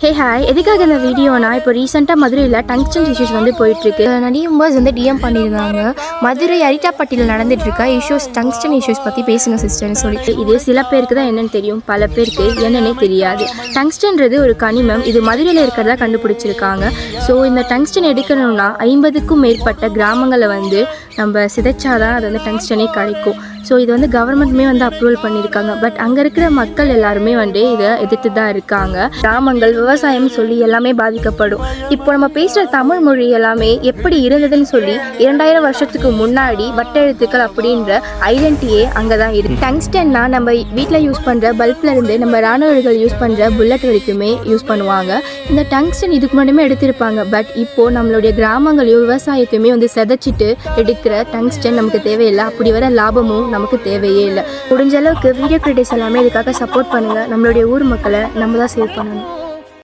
Hey hi எதுக்காக இந்த வீடியோனா இப்போ ரீசெண்டாக மதுரையில் டங்ஸ்டன் இஷ்யூஸ் வந்து போயிட்டுருக்கு. நிறைய மெம்பர்ஸ் வந்து டிஎம் பண்ணியிருந்தாங்க. மதுரை அரிட்டாப்பட்டியில் நடந்துட்டு இருக்க இஷ்யூஸ் டங்ஸ்டன் இஷ்யூஸ் பற்றி பேசுங்க சிஸ்டர்னு சொல்லிட்டு இது சில பேருக்கு தான் என்னென்னு தெரியும் பல பேருக்கு என்னென்னே தெரியாது. டங்ஸ்டன்றது ஒரு கனிமம் இது மதுரையில் இருக்கிறதா கண்டுபிடிச்சிருக்காங்க. ஸோ இந்த டங்ஸ்டன் எடுக்கணும்னா ஐம்பதுக்கும் மேற்பட்ட கிராமங்களை வந்து நம்ம சிதைச்சாதான் அது வந்து டங்ஸ்டனே கிடைக்கும் ஸோ இது வந்து கவர்மெண்ட்டுமே வந்து அப்ரூவல் பண்ணியிருக்காங்க. பட் அங்கே இருக்கிற மக்கள் எல்லாருமே வந்து இதை எதிர்த்து தான் இருக்காங்க. கிராமங்கள் விவசாயம் சொல்லி எல்லாமே பாதிக்கப்படும். இப்போ நம்ம பேசுகிற தமிழ் மொழி எல்லாமே எப்படி இருந்ததுன்னு சொல்லி இரண்டாயிரம் வருஷத்துக்கு முன்னாடி வட்டெழுத்துக்கள் அப்படின்ற ஐடென்டிட்டியே அங்கே தான் இருக்கு டங்ஸ்டன்னா நம்ம வீட்டில் யூஸ் பண்ணுற பல்ப்ல இருந்து நம்ம ராணுவர்கள் யூஸ் பண்ணுற புல்லட் வரைக்குமே யூஸ் பண்ணுவாங்க. இந்த டங்ஸ்டன் இதுக்கு முன்னாடியுமே எடுத்திருப்பாங்க. பட் இப்போ நம்மளுடைய கிராமங்களையும் விவசாயத்தையுமே வந்து செதைச்சிட்டு எடுக்கிற டங்ஸ்டன் நமக்கு தேவையில்லை. அப்படி வர லாபமும் நமக்கு தேவையே இல்லை. முடிஞ்ச அளவுக்கு வீடியோ கிரியேட்டர்ஸ் எல்லாமே இதுக்காக சப்போர்ட் பண்ணுங்கள் நம்மளுடைய ஊர் மக்களை நம்ம தான் சேவ் பண்ணணும்.